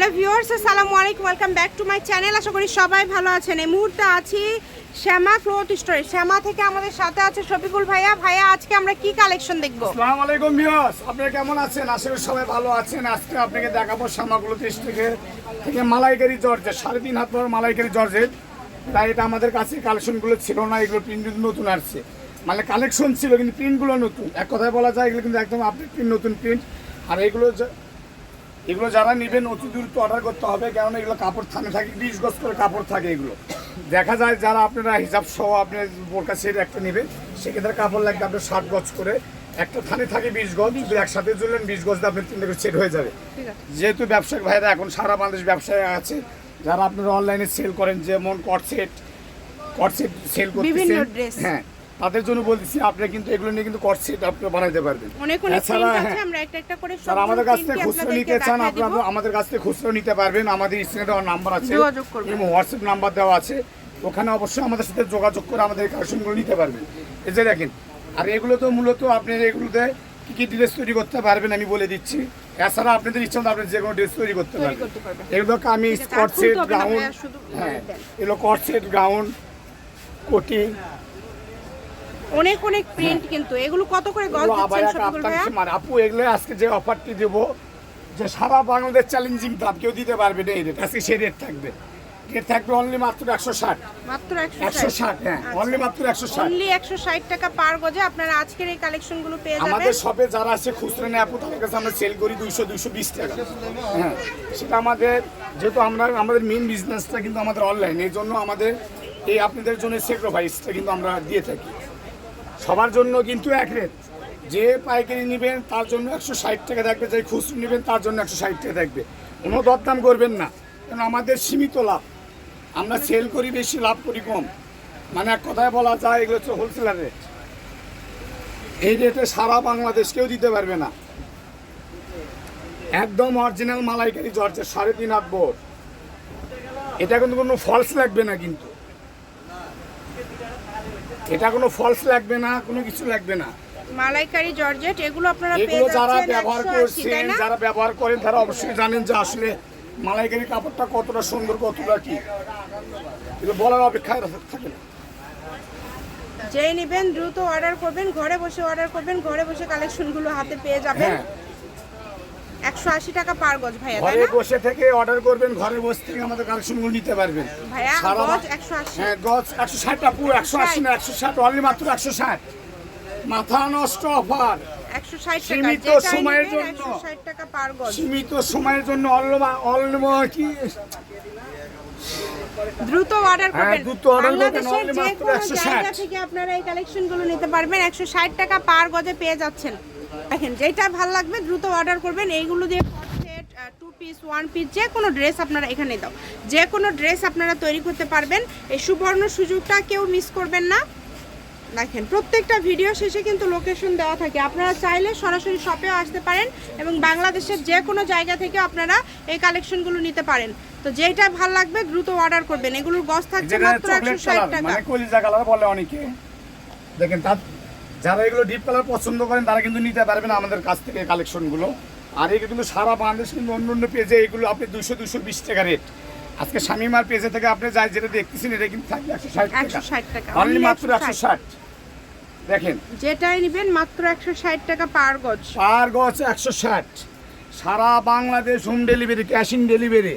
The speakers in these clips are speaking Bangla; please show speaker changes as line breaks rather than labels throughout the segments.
হ্যালো ভিউয়ার্স আসসালামু আলাইকুম welcome back to my channel আশা করি সবাই ভালো আছেন। এই মুহূর্তে আছি শ্যামা ক্লোথ স্টোরে শ্যামা থেকে আমাদের সাথে আছে শফিকুল ভাইয়া। ভাইয়া, আজকে আমরা কি কালেকশন দেখব?
আসসালামু আলাইকুম ভিউয়ার্স আপনারা কেমন আছেন? আশা করি সবাই ভালো আছেন। আজকে আপনাকে দেখাবো শ্যামাগুলো দেশ থেকে থেকে মালাইকারি জর্জেট সাড়ে তিন হাত বড় মালাইকারি জর্জেট তাই এটা আমাদের কাছে কালেকশনগুলো ছিল না, এগুলো প্রিন্ট নতুন আসছে। মানে কালেকশন ছিল, কিন্তু প্রিন্টগুলো নতুন। এক কথায় বলা যায়, এগুলো কিন্তু একদম আপডেট প্রিন্ট নতুন প্রিন্ট আর এগুলো এগুলো যারা নেবেন অতি দ্রুত অর্ডার করতে হবে কারণ এগুলো কাপড় থানে থাকে বিশ গজ করে কাপড় থাকে এগুলো। দেখা যায় যারা আপনারা হিসাব সহ আপনার বোরকা সেট একটা নেবেন সেক্ষেত্রে কাপড় লাগবে আপনার ষাট গজ করে। একটা থানে থাকে বিশ গজ একসাথে চললেন বিশ গজ আপনার তিনটে সেট হয়ে যাবে। যেহেতু ব্যবসায়িক ভাইরা এখন সারা বাংলাদেশ ব্যবসায় আছে যারা আপনারা অনলাইনে সেল করেন যেমন cot set cot set sale করতেছেন হ্যাঁ তাদের জন্য বলতেছি আপনারা কিন্তু এগুলো নিয়ে কিন্তু কট সেট আপনারা বানাইতে পারবেন।
অনেক অনেক
এছাড়া, হ্যাঁ,
আমরা একটা একটা করে
যারা
সবগুলো
আমাদের কাছ থেকে খুচরো নিতে চান আপনারা আমাদের কাছ থেকে খুচরো নিতে পারবেন। আমাদের স্ক্রিনে দেওয়ার নাম্বার আছে
যোগাযোগ করবেন।
এবং হোয়াটসঅ্যাপ নাম্বার দেওয়া আছে। ওখানে অবশ্যই আমাদের সাথে যোগাযোগ করে আমাদের কালেকশনগুলো নিতে পারবেন। এই যে দেখেন আর এগুলো তো মূলত আপনি এগুলোতে কি কি ড্রেস তৈরি করতে পারবেন আমি বলে দিচ্ছি। এছাড়া আপনাদের ইচ্ছা মতো আপনি যে কোনো ড্রেস তৈরি করতে পারবেন। এগুলো কামিজ কট সেট গাউন হ্যাঁ এগুলো কট সেট গাউন কোটি
অনেক অনেক প্রিন্ট কিন্তু। এগুলো কত করে গজ দিচ্ছেন ভাইয়া?
মানে আপু এগুলো আজকে যে অফারটি দেব যে সারা বাংলাদেশ চ্যালেঞ্জিং দাম কেউ দিতে পারবে না এই রেট আজকে সেই রেট থাকবে। রেট থাকবে অনলি মাত্র একশো ষাট।
মাত্র একশো
একশো ষাট হ্যাঁ অনলি মাত্র একশো ষাট।
অনলি একশো ষাট টাকা পার গজে আপনারা আজকের এই কালেকশনগুলো পেয়ে যাবেন।
আমাদের শপে যারা আছে খুচরো নেয় আপু তাদের কাছে আমরা সেল করি দুইশো দুইশো বিশ টাকা। হ্যাঁ সেটা আমাদের যেহেতু আমরা আমাদের মেন বিজনেসটা কিন্তু আমাদের অনলাইন এই জন্য আমাদের এই আপনাদের জন্য স্যাক্রিফাইসটা কিন্তু আমরা দিয়ে থাকি। সবার জন্য কিন্তু এক রেট। যে পাইকারি নেবেন, তার জন্য একশো ষাট টাকা থাকবে। যে খুচরো নেবেন, তার জন্য একশো ষাট টাকা থাকবে। কোনো দরদাম করবেন না। কারণ আমাদের সীমিত লাভ। আমরা সেল করি বেশি, লাভ করি কম। মানে এক কথায় বলা যায়, এগুলো হচ্ছে হোলসেলার রেট এই রেটে সারা বাংলাদেশ কেউ দিতে পারবে না। একদম অরিজিনাল মালাইকারি জর্জের সাড়ে তিন হাত বোর এটা কিন্তু কোনো ফলস লাগবে না কিন্তু। এটা কোনো ফলস লাগবে না কোনো কিছু লাগবে না।
মালাইকারি জর্জেট এগুলো আপনারা পেয়ে
এগুলো যারা ব্যবহার করছেন যারা ব্যবহার করেন তারা অবশ্যই জানেন যে আসলে মালাইকারি কাপড়টা কতটা সুন্দর কতটা কি। এগুলো বলার অপেক্ষায় থাকে না।
যেই নেবেন দ্রুত অর্ডার করবেন ঘরে বসে অর্ডার করবেন ঘরে বসে কালেকশনগুলো হাতে পেয়ে যাবেন।
হ্যাঁ
একশো আশি টাকা পার গজ ভাইয়া তাই
ঘরে
না?
বসে থেকে অর্ডার করবেন ঘরে বসে থেকে আমাদের কালেকশনগুলো নিতে পারবেন।
ভাইয়া গজ
বা-
একশো আশি।
হ্যাঁ গজ একশো ষাটটা পুরো একশো আশি না একশো ষাট অনলি মাত্র একশো ষাট। মাথা নষ্ট অফার।
একশো ষাট টাকা
সীমিত
যেটাই
সময়ের জন্য।
একশো ষাট টাকা পার গজ।
সীমিত সময়ের জন্য অলমা অলম কি
দ্রুত অর্ডার
হ্যাঁ,
করবেন।
দ্রুত order করবেন,
বাংলাদেশের যে কোনো
160
জায়গা থেকে আপনারা এই কালেকশনগুলো নিতে পারবেন। একশো ষাট টাকা পার গজে পেয়ে যাচ্ছেন। দেখেন যেটা ভালো লাগবে দ্রুত অর্ডার করবেন। এইগুলো দিয়ে টু পিস ওয়ান পিস যে কোনো ড্রেস আপনারা এখানে দাও। যে কোনো ড্রেস আপনারা তৈরি করতে পারবেন। এই সুবর্ণ সুযোগটা কেউ মিস করবেন না। দেখেন প্রত্যেকটা ভিডিও শেষে কিন্তু লোকেশন দেওয়া থাকে। আপনারা চাইলে সরাসরি শপেও আসতে পারেন এবং বাংলাদেশের যে কোনো জায়গা থেকে আপনারা এই কালেকশনগুলো নিতে পারেন। তো যেটা ভালো লাগবে দ্রুত অর্ডার করবেন। এগুলোর গজ থাকছে মাত্র একশো ষাট টাকা।
মানে দেখেন তার যারা এগুলো ডিপ কালার পছন্দ করেন তারা কিন্তু নিতে পারবেন আমাদের কাছ থেকে কালেকশনগুলো আর এগুলো কিন্তু সারা বাংলাদেশ কিন্তু অন্য অন্য পেজে এগুলো আপনি দুশো দুশো বিশ টাকা রেট আজকে স্বামীমার পেজে থেকে আপনি যাই যেটা দেখতেছেন এটা কিন্তু থাকবে একশো ষাট টাকা।
160
অনলি মাত্র একশো ষাট। দেখেন।
যেটাই নেবেন মাত্র একশো ষাট টাকা পার গজ।
পার গছ একশো ষাট। সারা Bangladesh home delivery cash in delivery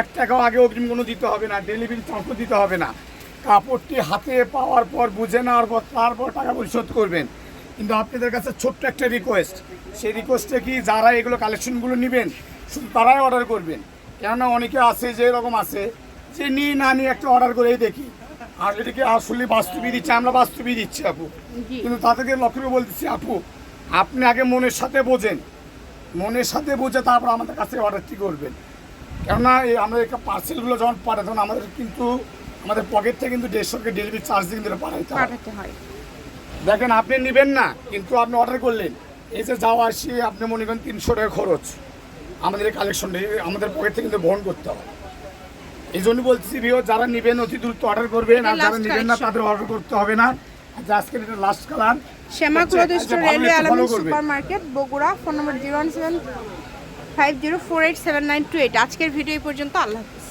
এক টাকাও আগে অগ্রিম কোনো দিতে হবে না ডেলিভারি চার্জও দিতে হবে না। কাপড়টি হাতে পাওয়ার পর বুঝে নেওয়ার পর তারপর টাকা পরিশোধ করবেন। কিন্তু আপনাদের কাছে ছোট্ট একটা রিকোয়েস্ট সেই রিকোয়েস্টে কি যারা এগুলো কালেকশনগুলো নেবেন শুধু তারাই অর্ডার করবেন? কেননা অনেকে আছে যে এরকম আছে যে নিয়ে না নিয়ে একটা অর্ডার করেই দেখি। আর এটাকে আসলে বাস্তবই দিচ্ছে আমরা বাস্তবই দিচ্ছি আপু। কিন্তু তাদেরকে লক্ষ্য বলতেছি আপু আপনি আগে মনের সাথে বোঝেন। মনের সাথে বোঝে তারপর আমাদের কাছে অর্ডারটি করবেন। কেননা এই আমাদের পার্সেলগুলো যখন পাঠায় তখন আমাদের কিন্তু আমাদের পকেট থেকে কিন্তু দেড়শোকে ডেলিভারি চার্জ দিয়ে কিন্তু পাঠাইতে হয়।
পাঠাতে হয়।
দেখেন আপনি নেবেন না কিন্তু আপনি অর্ডার করলেন। এই যে যাওয়া আসি আপনি মনে করেন তিনশো টাকা খরচ। আমাদের এই কালেকশনটা আমাদের পকেট থেকে কিন্তু বহন করতে হয়। এই জন্য বলছি ভিও যারা নেবেন অতি দ্রুত অর্ডার করবেন। আর যারা নেবেন না তাদের অর্ডার করতে হবে না। যে আজকের এটা লাস্ট কালার
শ্যামা ক্লথ
আচ্ছা,
store railway Almin super market Bogura phone number zero one seven five zero four eight seven nine two eight. আজকের ভিডিও এই পর্যন্ত আল্লাহ হাফিজ।